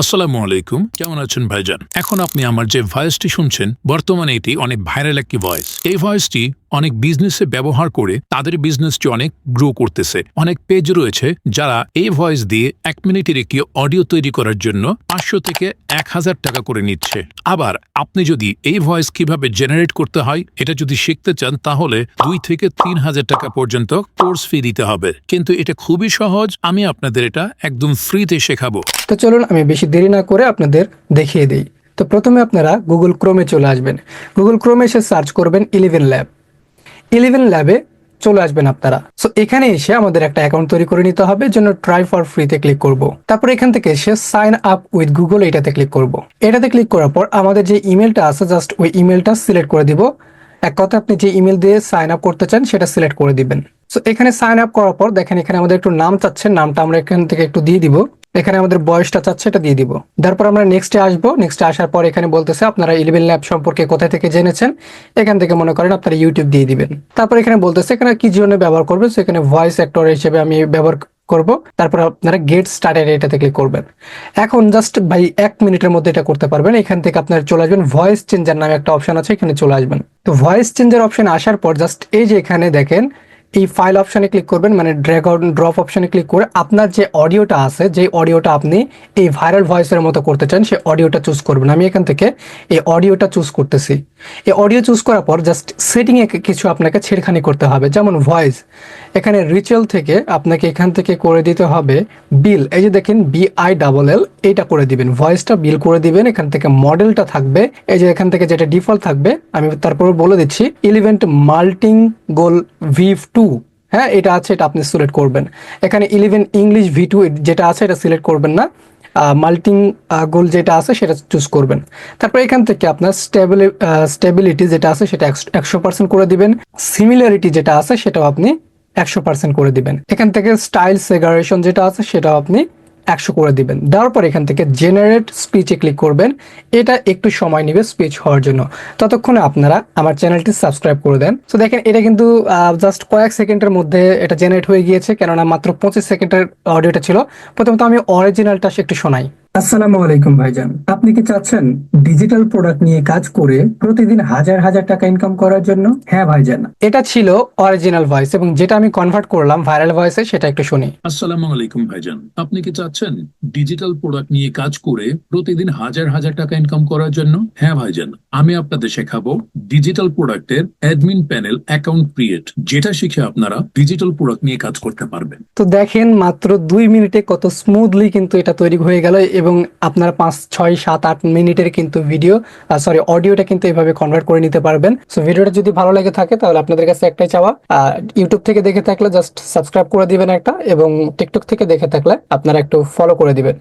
আসসালামু আলাইকুম। কেমন আছেন ভাইজান? এখন আপনি আমার যে ভয়েসটি শুনছেন, বর্তমানে এটি অনেক ভাইরাল একটি ভয়েস এই ভয়েসটি অনেক বিজনেসে ব্যবহার করে তাদের বিজনেসটি অনেক গ্রো করতেছে। অনেক পেজ রয়েছে যারা এই ভয়েস দিয়ে এক মিনিটের একটি অডিও তৈরি করার জন্য পাঁচশো থেকে এক হাজার টাকা করে নিচ্ছে। আবার আপনি যদি এই ভয়েস কীভাবে জেনারেট করতে হয়, এটা যদি শিখতে চান, তাহলে দুই থেকে তিন হাজার টাকা পর্যন্ত কোর্স ফি দিতে হবে। কিন্তু এটা খুবই সহজ, আমি আপনাদের এটা একদম ফ্রিতে শেখাবো। তো চলুন, আমি বেশি দেরি না করে আপনাদের দেখিয়ে দিই। তো প্রথমে আপনারা গুগল ক্রোমে চলে আসবেন। গুগল ক্রোমে এসে সার্চ করবেন ইলেভেন ল্যাব ইলেভেন ল্যাবে চলে আসবেন আপনারা। সো এখানে এসে আমাদের একটা অ্যাকাউন্ট তৈরি করে নিতে হবে জন্য ট্রাই ফর ফ্রিতে ক্লিক করব। তারপর এখান থেকে এসে সাইন আপ উইথ গুগল এটাতে ক্লিক করব। এটাতে ক্লিক করার পর আমাদের যে ইমেলটা আছে জাস্ট ওই ইমেলটা সিলেক্ট করে দিব। এক কথা আপনি যে ইমেল দিয়ে সাইন আপ করতে চান, সেটা সিলেক্ট করে দিবেন। সো এখানে সাইন আপ করার পর দেখেন এখানে আমাদের একটু নাম চাচ্ছে, নামটা আমরা এখান থেকে একটু দিয়ে দিব। এখানে আমাদের বয়সটা চাচ্ছে, এটা দিয়ে দিব। তারপর আমরা নেক্সটে আসব। নেক্সটে আসার পর এখানে বলতেছে, আপনারা ইলেভেন ল্যাব সম্পর্কে কোথা থেকে জেনেছেন? এখান থেকে মনে করেন আপনারা ইউটিউব দিয়ে দিবেন। তারপর এখানে বলতেছে, এখানে কি জন্য ব্যবহার করবেন সেখানে ভয়েস অ্যাক্টর হিসেবে আমি ব্যবহার করব। তারপর আপনারা গেট স্টার্টেড এটাতে ক্লিক করবেন। এখন জাস্ট ভাই এক মিনিটের মধ্যে এটা করতে পারবেন। এখান থেকে আপনারা চলে আসবেন। ভয়েস চেঞ্জার নামে একটা অপশন আছে, এখানে চলে আসবেন। তো ভয়েস চেঞ্জার অপশন আসার পর জাস্ট এই যে এখানে দেখেন এই ফাইল অপশনে ক্লিক করবেন মানে ড্র্যাগ ড্রপ অপশনে ক্লিক করে আপনার যে অডিওটা আছে, যে অডিওটা আপনি এই ভাইরাল ভয়েসের মতো করতে চান, সেই অডিওটা চুজ করবেন। আমি এখান থেকে এই অডিওটা চুজ করতেছি। এই অডিও চুজ করার পর জাস্ট সেটিংয়ে কিছু আপনাকে ছেড়খানি করতে হবে। যেমন ভয়েস এখানে রিচুয়াল থেকে আপনাকে এখান থেকে করে দিতে হবে বিল এই যে দেখেন বি আই ডাবল এল এটা করে দিবেন। ভয়েসটা বিল করে দিবেন, এখান থেকে মডেলটা থাকবে। এই যে এখান থেকে যেটা ডিফল্ট থাকবে, আমি তারপর বলে দিচ্ছি ইলেভেন্ট মাল্টিং গোল ভিভ টু হ্যাঁ এটা আছে, এটা আপনি সিলেক্ট করবেন। এখানে ইলেভেন ইংলিশ ভি টু যেটা আছে, এটা সিলেক্ট করবেন না। মাল্টিং গোল যেটা আছে, সেটা চুজ করবেন। তারপর এখান থেকে আপনার স্টেবিলি স্টেবিলিটি যেটা আছে, সেটা একশো পার্সেন্ট করে দিবেন। সিমিলারিটি যেটা আছে, সেটাও আপনি একশো পার্সেন্ট করে দিবেন। এখান থেকে স্টাইল সেগারেশন যেটা আছে, সেটাও আপনি একশো করে দিবেন। দেওয়ার পর এখান থেকে জেনারেট স্পিচে ক্লিক করবেন। এটা একটু সময় নেবে স্পিচ হওয়ার জন্য। ততক্ষণে আপনারা আমার চ্যানেলটি সাবস্ক্রাইব করে দেন। তো দেখেন, এটা কিন্তু জাস্ট কয়েক সেকেন্ডের মধ্যে এটা জেনারেট হয়ে গিয়েছে। কেননা মাত্র পঁচিশ সেকেন্ডের অডিওটা ছিল। প্রথমত আমি অরিজিনালটা একটু শোনাই। আসসালামু আলাইকুম ভাইজান। আপনি কি চাচ্ছেন ডিজিটাল প্রোডাক্ট নিয়ে কাজ করে প্রতিদিন হাজার হাজার টাকা ইনকাম করার জন্য? হ্যাঁ ভাইজান। এটা ছিল অরিজিনাল ভয়েস এবং যেটা আমি কনভার্ট করলাম ভাইরাল ভয়েসে সেটা একটু শুনি। আসসালামু আলাইকুম ভাইজান। আপনি কি চাচ্ছেন ডিজিটাল প্রোডাক্ট নিয়ে কাজ করে প্রতিদিন হাজার হাজার টাকা ইনকাম করার জন্য? হ্যাঁ ভাইজান আমি আপনাদের শেখাবো ডিজিটাল প্রোডাক্টের অ্যাডমিন প্যানেল অ্যাকাউন্ট ক্রিয়েট যেটা শিখে আপনারা ডিজিটাল প্রোডাক্ট নিয়ে কাজ করতে পারবেন। তো দেখেন মাত্র দুই মিনিটে কত স্মুথলি কিন্তু এটা তৈরি হয়ে গেল এবং আপনার পাঁচ, ছয়, সাত, আট মিনিটের কিন্তু ভিডিও সরি অডিওটা কিন্তু এভাবে কনভার্ট করে নিতে পারবেন। সো ভিডিওটা যদি ভালো লেগে থাকে, তাহলে আপনাদের কাছে একটাই চাওয়া ইউটিউব থেকে দেখে থাকলে জাস্ট সাবস্ক্রাইব করে দিবেন একটা, এবং টিকটক থেকে দেখে থাকলে আপনারা একটু ফলো করে দিবেন।